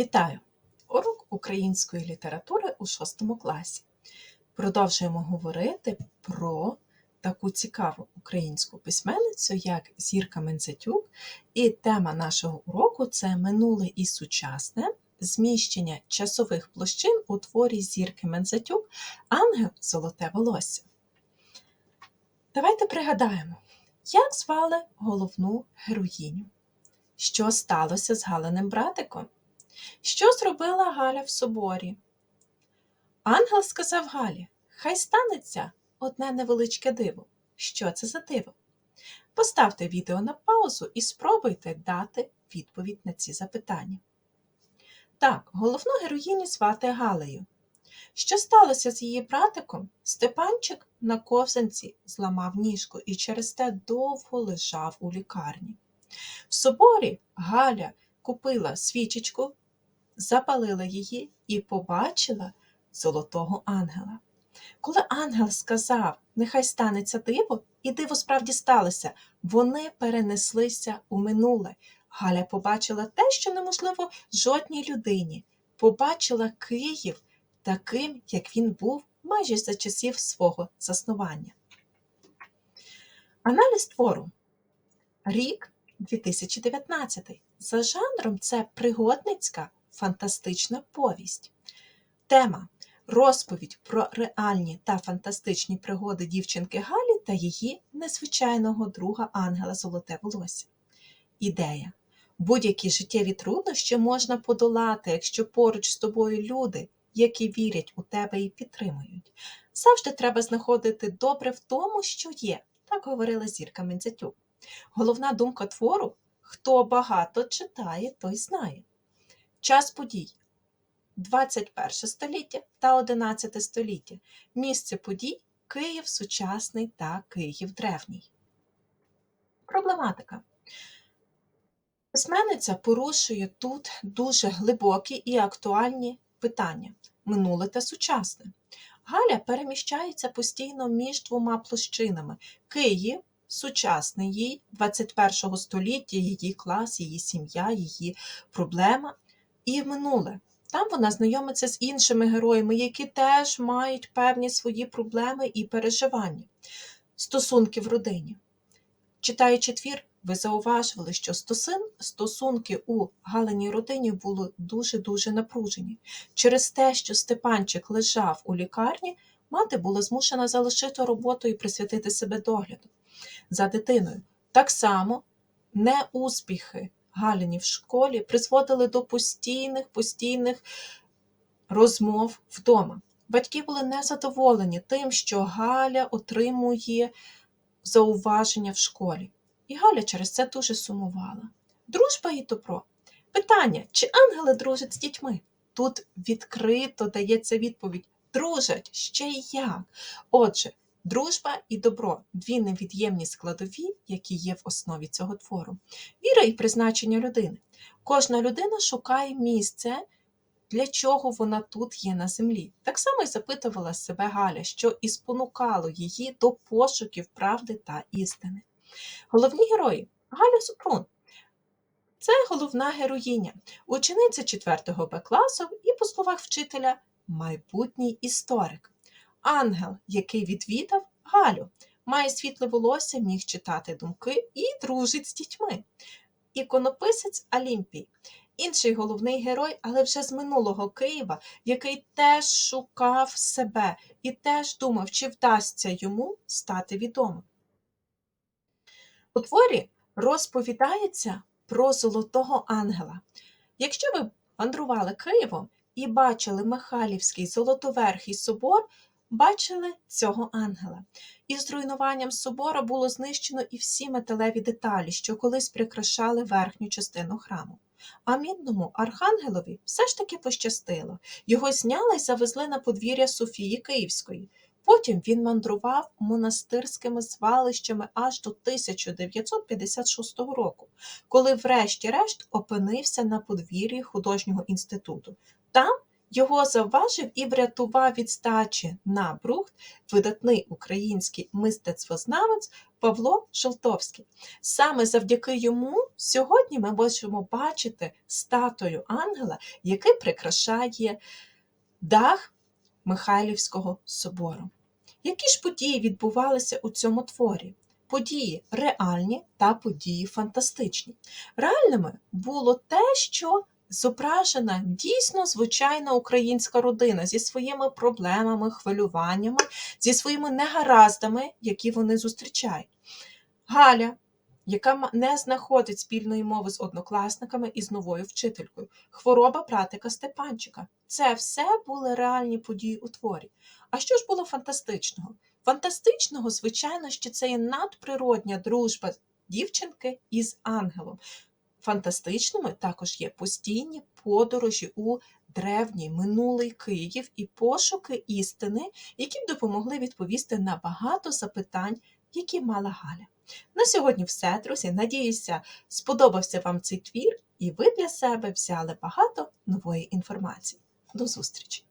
Вітаю! Урок української літератури у 6 класі. Продовжуємо говорити про таку цікаву українську письменницю, як Зірка Мензатюк. І тема нашого уроку це минуле і сучасне зміщення часових площин у творі Зірки Мензатюк Ангел Золоте волосся. Давайте пригадаємо, як звали головну героїню. Що сталося з Галиним братиком? Що зробила Галя в соборі? Ангел сказав Галі: Хай станеться одне невеличке диво. Що це за диво? Поставте відео на паузу і спробуйте дати відповідь на ці запитання. Так, головну героїню звати Галею. Що сталося з її братиком? Степанчик на ковзанці зламав ніжку і через те довго лежав у лікарні. В соборі Галя купила свічечку, запалила її і побачила золотого ангела. Коли ангел сказав, нехай станеться диво, і диво справді сталося, вони перенеслися у минуле. Галя побачила те, що неможливо жодній людині. Побачила Київ таким, як він був майже за часів свого заснування. Аналіз твору. Рік 2019. За жанром це пригодницька фантастична повість. Тема розповідь про реальні та фантастичні пригоди дівчинки Галі та її незвичайного друга Ангела Золоте волосся. Ідея. Будь-які життєві труднощі можна подолати, якщо поруч з тобою люди, які вірять у тебе і підтримують. Завжди треба знаходити добре в тому, що є, так говорила зірка Мензятюк. Головна думка твору хто багато читає, той знає. Час подій 21 століття та 11 століття. Місце подій Київ сучасний та Київ древній. Проблематика. Письменниця порушує тут дуже глибокі і актуальні питання минуле та сучасне. Галя переміщається постійно між двома площинами Київ сучасний їй 21 століття, її клас, її сім'я, її проблема і в минуле. Там вона знайомиться з іншими героями, які теж мають певні свої проблеми і переживання, стосунки в родині. Читаючи твір, ви зауважили, що стосунки у Галиній родині були дуже-дуже напружені. Через те, що Степанчик лежав у лікарні, мати була змушена залишити роботу і присвятити себе догляду за дитиною. Так само неуспіхи Галіні в школі призводили до постійних постійних розмов вдома. Батьки були незадоволені тим, що Галя отримує зауваження в школі. І Галя через це дуже сумувала. Дружба і добро. Питання, чи ангели дружать з дітьми? Тут відкрито дається відповідь: дружать ще й як. Отже, Дружба і добро дві невід'ємні складові, які є в основі цього твору. Віра і призначення людини. Кожна людина шукає місце, для чого вона тут є на землі. Так само й запитувала себе Галя, що і спонукало її до пошуків правди та істини. Головні герої Галя Супрун. Це головна героїня, учениця 4 Б класу і, по словах вчителя, майбутній історик. Ангел, який відвідав Галю, має світле волосся, міг читати думки і дружить з дітьми. Іконописець Алімпій, інший головний герой, але вже з минулого Києва, який теж шукав себе і теж думав, чи вдасться йому стати відомим. У творі розповідається про золотого ангела. Якщо ви мандрували Києвом і бачили Михайлівський Золотоверхий собор, бачили цього ангела. Із зруйнуванням собора було знищено і всі металеві деталі, що колись прикрашали верхню частину храму. А мідному архангелові все ж таки пощастило. Його зняли й завезли на подвір'я Софії Київської. Потім він мандрував монастирськими звалищами аж до 1956 року, коли, врешті-решт, опинився на подвір'ї художнього інституту. Там Його завважив і врятував від стачі на брухт видатний український мистецтвознавець Павло Жолтовський. Саме завдяки йому сьогодні ми можемо бачити статую ангела, який прикрашає дах Михайлівського собору. Які ж події відбувалися у цьому творі? Події реальні та події фантастичні. Реальними було те, що зображена дійсно звичайна українська родина зі своїми проблемами, хвилюваннями, зі своїми негараздами, які вони зустрічають. Галя, яка не знаходить спільної мови з однокласниками і з новою вчителькою, хвороба братика Степанчика. Це все були реальні події у творі. А що ж було фантастичного? Фантастичного, звичайно, що це є надприродня дружба дівчинки із ангелом. Фантастичними також є постійні подорожі у древній минулий Київ і пошуки істини, які б допомогли відповісти на багато запитань, які мала Галя. На сьогодні все, друзі. Надіюся, сподобався вам цей твір, і ви для себе взяли багато нової інформації. До зустрічі!